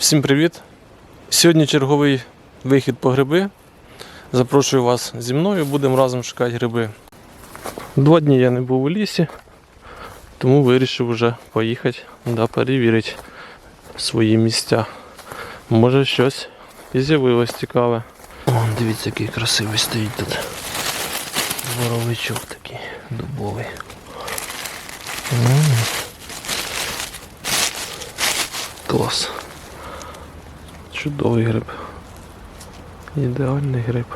Всім привіт! Сьогодні черговий вихід по гриби. Запрошую вас зі мною, будемо разом шукати гриби. Два дні я не був у лісі, тому вирішив вже поїхати да перевірити свої місця. Може щось і з'явилось цікаве. Вон, дивіться, який красивий стоїть тут. Боровичок такий дубовий. Клас. Чудовий гриб. Ідеальний гриб.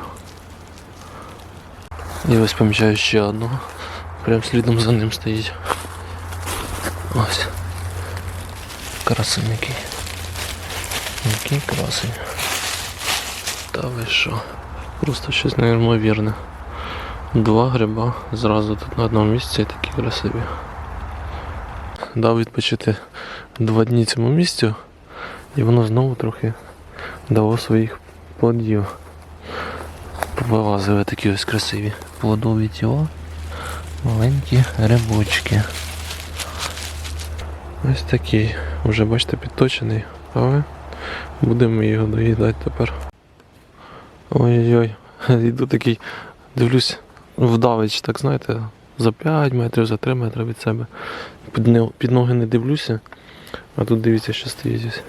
І ось помічаю ще одного. Прям слідом за ним стоїть. Ось. Красень який. Який красень. Та ви що? Просто щось неймовірне. Два гриба зразу тут на одному місці такі красиві. Дав відпочити два дні цьому місцю, і воно знову трохи дало своїх плодів. Повилазили такі ось красиві плодові тіла, маленькі грибочки. Ось такий, вже бачите, підточений, але будемо його доїдати тепер. Ой-ой-ой, йду такий, дивлюсь, вдавич, так знаєте, за 5 метрів, за 3 метри від себе. Під, ноги не дивлюся, а тут дивіться, що стоїть.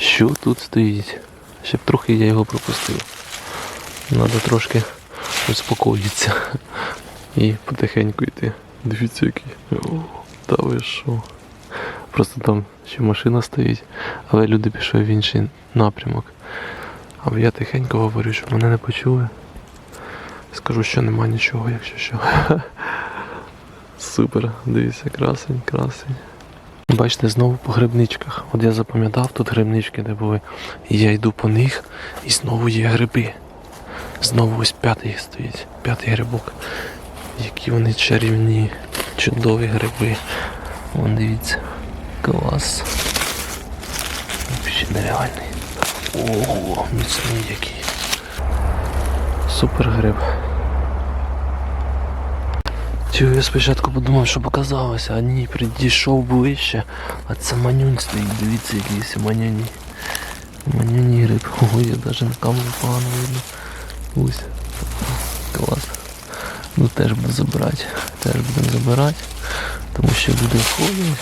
Що тут стоїть? Ще б трохи я його пропустив. Треба трошки успокоїтися і потихеньку йти. Дивіться який. О, та ви що? Просто там ще машина стоїть, але люди пішли в інший напрямок. А я тихенько говорю, щоб мене не почули. Скажу, що нема нічого, якщо що. Супер, дивіться, красень, красень. Бачите, знову по грибничках. От я запам'ятав тут грибнички, де були. І я йду по них, і знову є гриби. Знову ось п'ятий стоїть, п'ятий грибок. Які вони чарівні, чудові гриби. Вон дивіться. Клас. Взагалі нереальний. Ого, міцний який. Супер гриб. Чого я спочатку подумав, що показалося, а ні, підійшов ближче, а це манюнь стоїть, дивіться якийсь манюні. Манюні гриб. Ого, я навіть на камеру погано видно. Ось. Клас. Ну теж буду забирати. Теж будемо забирати. Тому що буде входити.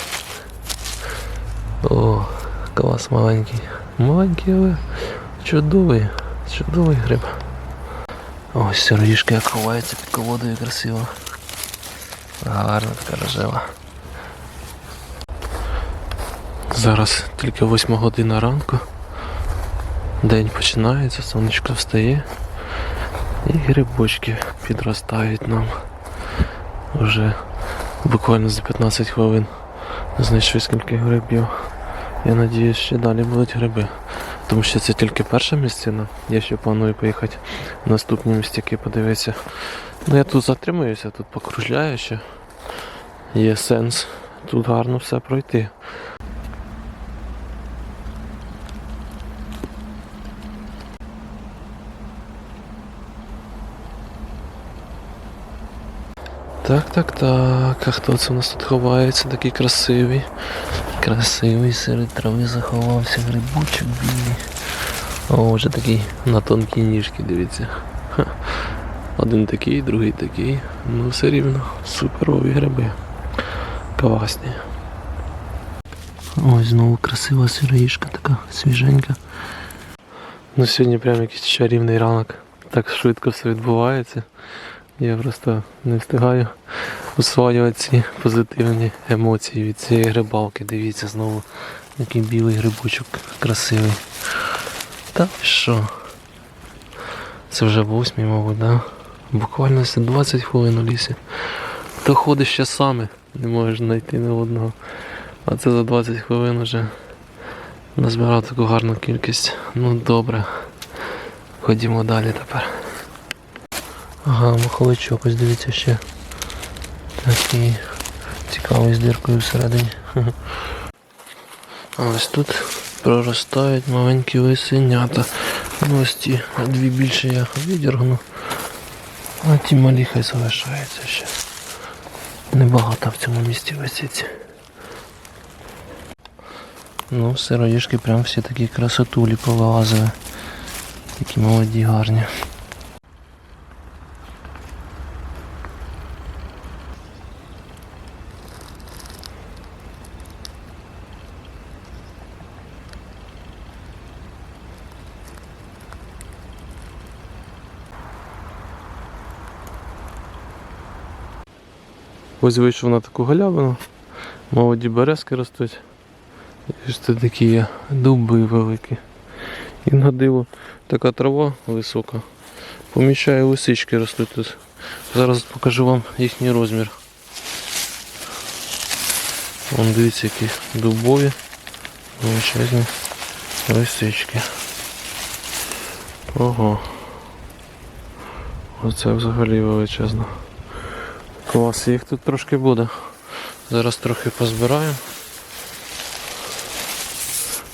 О, клас маленький. Маленький, але чудовий. Чудовий гриб. Ось сироїшка як ховається під колодою красиво. Гарна така рожева. Зараз тільки 8 година ранку. День починається, сонечко встає. І грибочки підростають нам. Вже буквально за 15 хвилин знайшли скільки грибів. Я надіюсь, ще далі будуть гриби. Тому що це тільки перша місцина. Я ще планую поїхати в наступні містяки подивитися. Ну я тут затримуюся, тут покружляю ще. Є сенс тут гарно все пройти. Так, так, так. А хто це у нас тут ховається? Такий красивий. Красивий серед трави заховався грибочок білий. О, вже такий на тонкій ніжки, дивіться. Ха. Один такий, другий такий. Ну все рівно. Суперові гриби. Класні. Ось знову красива сироїшка така свіженька. Ну сьогодні прям якийсь чарівний ранок. Так швидко все відбувається. Я просто не встигаю усвоювати ці позитивні емоції від цієї грибалки. Дивіться знову, який білий грибочок красивий. Та що? Це вже восьмій, мабуть, да? Буквально 20 хвилин у лісі. То ходиш часами, не можеш знайти ні одного. А це за 20 хвилин вже назбирав таку гарну кількість. Ну добре. Ходімо далі тепер. Ага, маховичок, ось дивіться ще. Такий цікавий з диркою всередині. А ось тут проростають маленькі лисенята. Ну, ось ті дві більше я відіргну. А ті малі хай залишаються ще. Небагато в цьому місці виситься. Ну, сироїшки прям всі такі красотулі повилазили. Такі молоді, гарні. Ось вийшов на таку галявину. Молоді березки ростуть. І ж такі є дуби великі. І на диво така трава висока. Поміщає лисички ростуть тут. Зараз покажу вам їхній розмір. Вон дивіться, які дубові, величезні лисички. Ого. Оце взагалі величезно. Клас, їх тут трошки буде. Зараз трохи позбираю.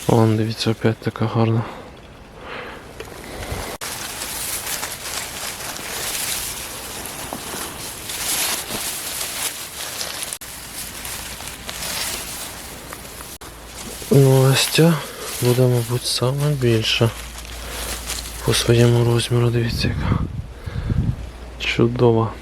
Вон, дивіться, опять така гарна. Ну, ось ця буде, мабуть, саме більша. По своєму розміру, дивіться, яка чудова.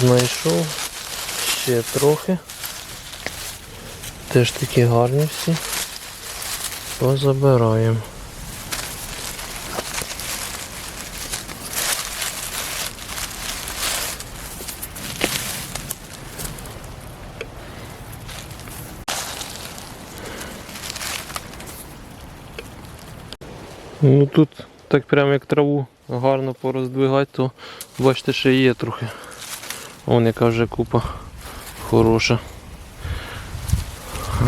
Знайшов ще трохи. Теж такі гарні всі. Позабираємо. Ну тут так прямо як траву гарно пороздвигати, то бачите, ще є трохи. Вон яка вже купа хороша.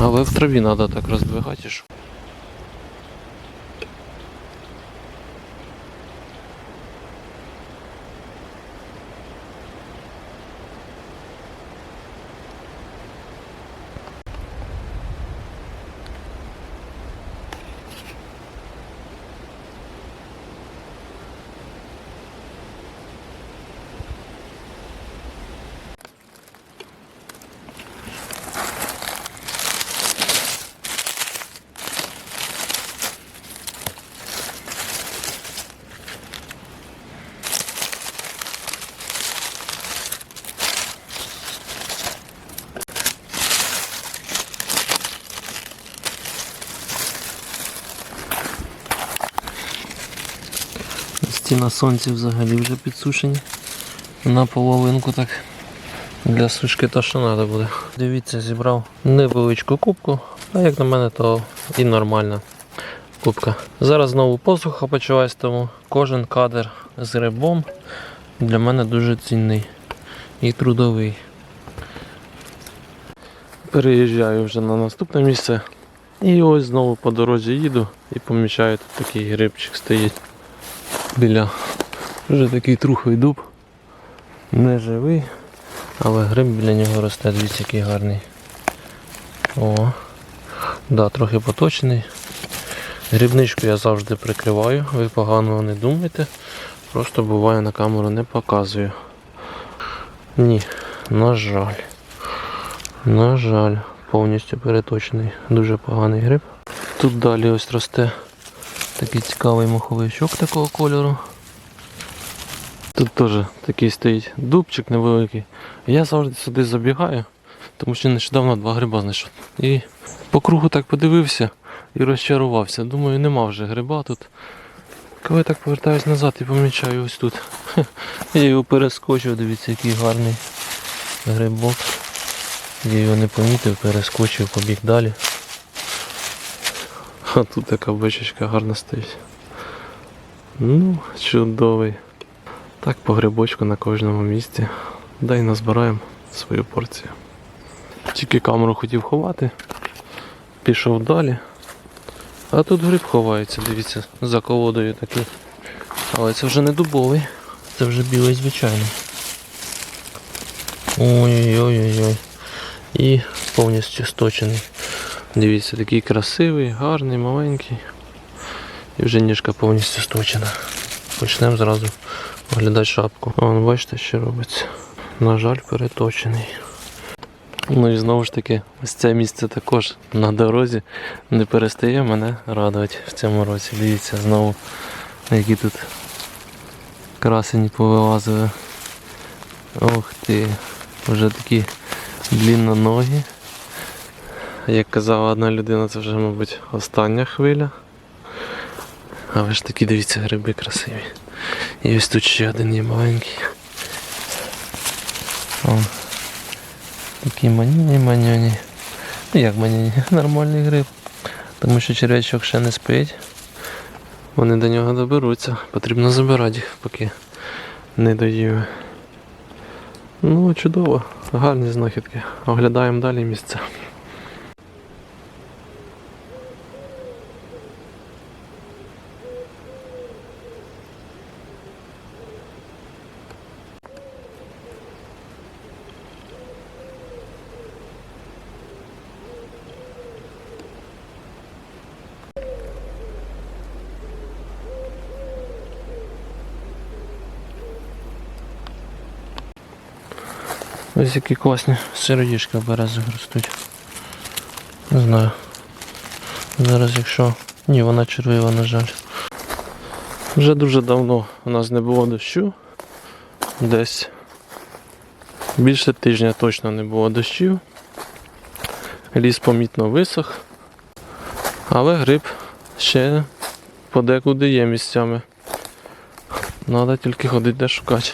Але в траві треба так роздвигати. Що. На сонці взагалі вже підсушені. На половинку так. Для сушки то що треба буде. Дивіться, зібрав невеличку кубку, а як на мене, то і нормальна кубка. Зараз знову посуха почалась, тому кожен кадр з грибом для мене дуже цінний і трудовий. Переїжджаю вже на наступне місце. І ось знову по дорозі їду і помічаю тут такий грибчик стоїть біля вже такий трухлий дуб. Не живий, але гриб біля нього росте, дивіться, який гарний. О, да, трохи поточений. Грибничку я завжди прикриваю, ви поганого не думайте. Просто буває на камеру не показую. Ні, на жаль. На жаль, повністю переточений. Дуже поганий гриб. Тут далі ось росте такий цікавий моховичок такого кольору. Тут теж такий стоїть дубчик невеликий. Я завжди сюди забігаю, тому що нещодавно два гриба знайшов. І по кругу так подивився і розчарувався. Думаю, нема вже гриба тут. Коли я так повертаюсь назад і помічаю ось тут. Я його перескочив, дивіться, який гарний грибок. Я його не помітив, перескочив, побіг далі. А тут така бочечка гарна стоїть. Ну, чудовий. Так по грибочку на кожному місці. Дай назбираємо свою порцію. Тільки камеру хотів ховати, пішов далі. А тут гриб ховається, дивіться, за колодою такий. Але це вже не дубовий, це вже білий звичайний. Ой-ой-ой-ой. І повністю сточений. Дивіться, такий красивий, гарний, маленький. І вже ніжка повністю сточена. Почнемо зразу оглядати шапку. Вон, бачите, що робиться. На жаль, переточений. Ну і знову ж таки, ось це місце також на дорозі не перестає мене радувати в цьому році. Дивіться знову, які тут красені повилазили. Ох ти, вже такі длінноногі. Як казала одна людина, це вже, мабуть, остання хвиля. А ви ж такі дивіться, гриби красиві. І ось тут ще один є маленький. О, такі маніні маняні. Ну як маніні, нормальний гриб. Тому що черв'ячок ще не спить. Вони до нього доберуться. Потрібно забирати їх, поки не доїв. Ну, чудово, гарні знахідки. Оглядаємо далі місце. Ось які класні сироїшки в березах ростуть. Не знаю. Зараз якщо... Ні, вона червива, на жаль. Вже дуже давно у нас не було дощу. Десь більше тижня точно не було дощів. Ліс помітно висох. Але гриб ще подекуди є місцями. Треба тільки ходити де шукати.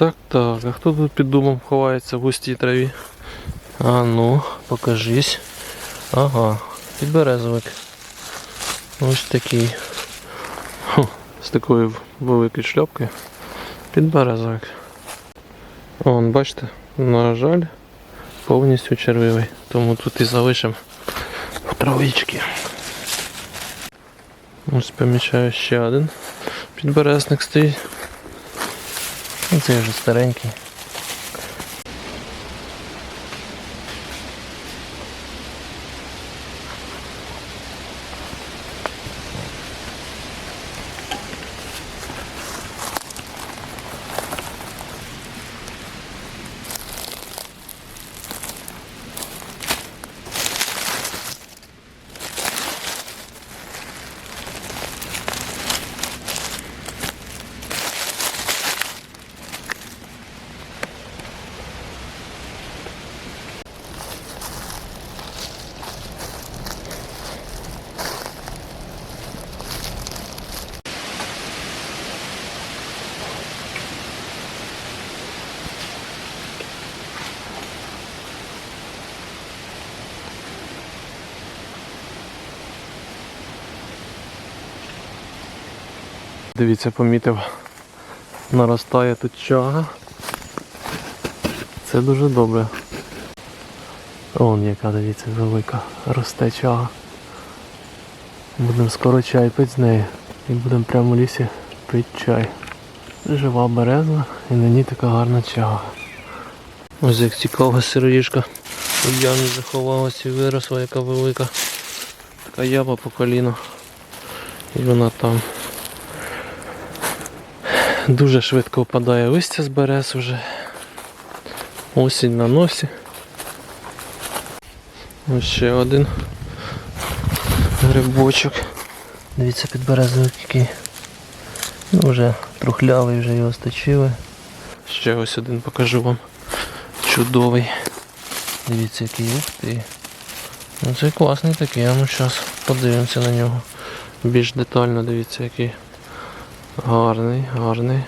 Так, так, а хто тут під домом ховається в густій траві? А ну, покажись. Ага, підберезовик. Ось такий. Хм, з такою великою шляпкою. Підберезовик. Вон, бачите, на жаль, повністю червивий. Тому тут і залишимо в травички. Ось помічаю ще один підберезник стоїть. Ну, Цей вже старенький. Дивіться, помітив, наростає тут чага. Це дуже добре. Вон яка, дивіться, велика росте чага. Будемо скоро чай пити з нею. І будемо прямо в лісі пити чай. Жива береза і на ній така гарна чага. Ось як цікава сироїшка. У ямі заховалася і виросла, яка велика. Така яма по коліно. І вона там. Дуже швидко впадає листя з берез вже. Осінь на носі. Ось ще один грибочок. Дивіться підберезовик який Ну, вже трухлявий, вже його сточили. Ще ось один покажу вам. Чудовий. Дивіться, який ти. Ну це класний такий, а ну зараз подивимося на нього. Більш детально дивіться який. Гарний, гарний.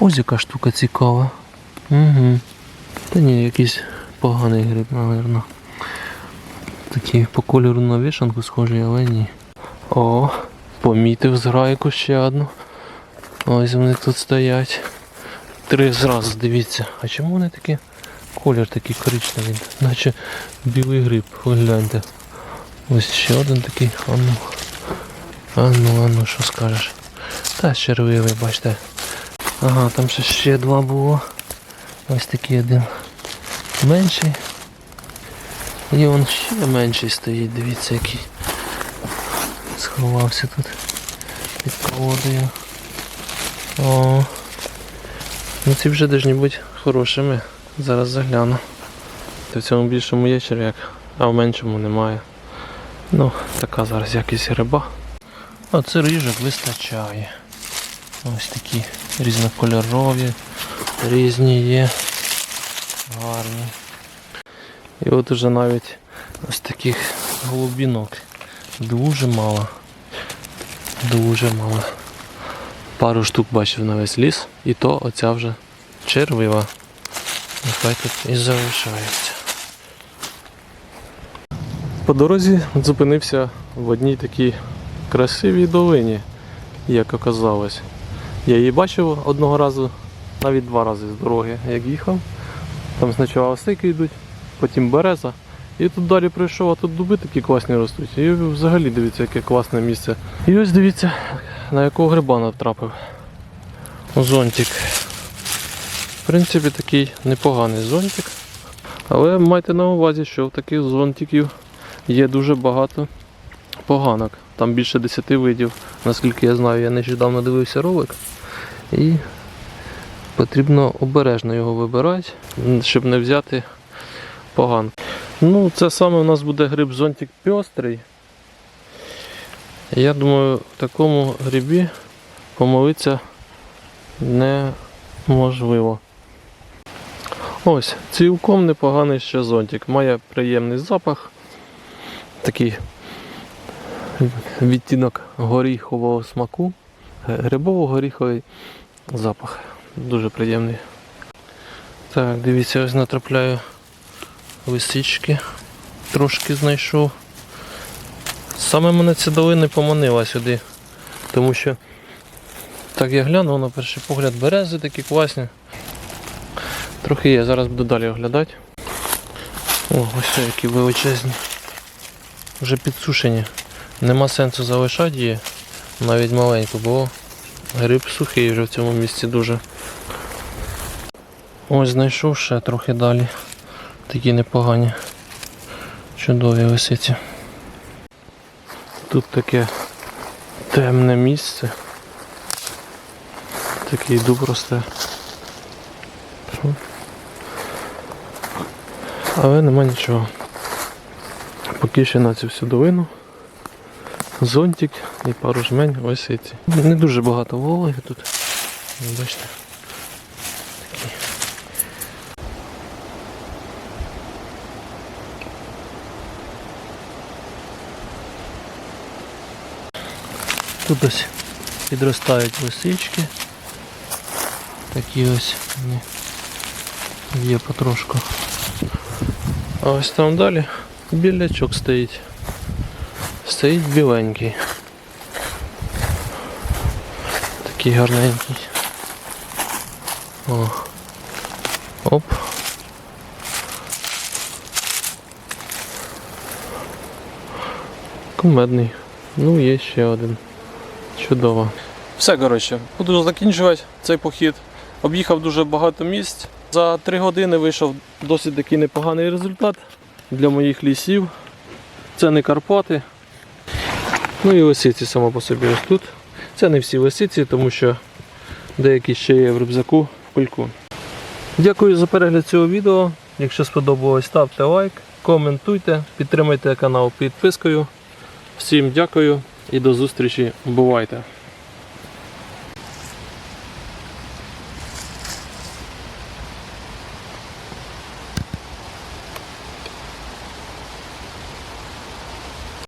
Ось яка штука цікава. Угу. Та ні, якийсь поганий гриб, напевно. Такий по кольору на вішанку схожий, але ні. О, помітив зграйку ще одну. Ось вони тут стоять. Три зразу, дивіться. А чому вони такі? Колір такий коричневий, наче білий гриб, гляньте. Ось ще один такий. Ану. Ану, ану, що скажеш? Та червивий, бачите. Ага, там ще ще два було. Ось такий один менший. І он ще менший стоїть, дивіться який. Сховався тут під колодою. О. Ну ці вже должні бути хорошими. Зараз загляну. В цьому більшому є черв'як, а в меншому немає. Ну, така зараз якість гриба. А це рижок вистачає. Ось такі різнокольорові, різні є. Гарні. І от уже навіть ось таких голубінок. Дуже мало. Дуже мало. Пару штук бачив на весь ліс, і то оця вже червива. Нехай тут і залишається. По дорозі зупинився в одній такій красивій долині, як оказалось. Я її бачив одного разу, навіть два рази з дороги, як їхав. Там спочатку осики йдуть, потім береза. І тут далі прийшов, а тут дуби такі класні ростуть. І взагалі дивіться, яке класне місце. І ось дивіться, на якого гриба натрапив. Зонтик. В принципі, такий непоганий зонтик. Але майте на увазі, що в таких зонтиків є дуже багато поганок. Там більше 10 видів, наскільки я знаю, я нещодавно дивився ролик. І потрібно обережно його вибирати, щоб не взяти поганку. Ну, це саме у нас буде гриб зонтик пьострий. Я думаю, в такому грибі помилитися неможливо. Ось, цілком непоганий ще зонтик. Має приємний запах. Такий відтінок горіхового смаку. Грибово-горіховий запах. Дуже приємний. Так, дивіться, ось натрапляю лисички. Трошки знайшов. Саме мене ця долина поманила сюди. Тому що так я глянув на перший погляд берези такі класні. Трохи є, зараз буду далі оглядати. О, ось які величезні. Вже підсушені. Нема сенсу залишати її, навіть маленьку, бо гриб сухий вже в цьому місці дуже. Ось знайшов ще трохи далі. Такі непогані. Чудові лисиці. Тут таке темне місце. Такий дуб росте. Але нема нічого. Поки ще на цю всю долину. Зонтик і пару жмень лисиці. Не дуже багато вологи тут. Бачите. Тут ось підростають лисички. Такі ось є потрошку. А ось там далі білячок стоїть. Стоїть біленький. Такий гарненький. О. Оп. Кумедний. Ну, є ще один. Чудово. Все, коротше, буду закінчувати цей похід. Об'їхав дуже багато місць. За три години вийшов досить такий непоганий результат для моїх лісів. Це не Карпати. Ну і лисиці само по собі ось тут. Це не всі лисиці, тому що деякі ще є в рюкзаку в кульку. Дякую за перегляд цього відео. Якщо сподобалось, ставте лайк, коментуйте, підтримайте канал підпискою. Всім дякую і до зустрічі. Бувайте!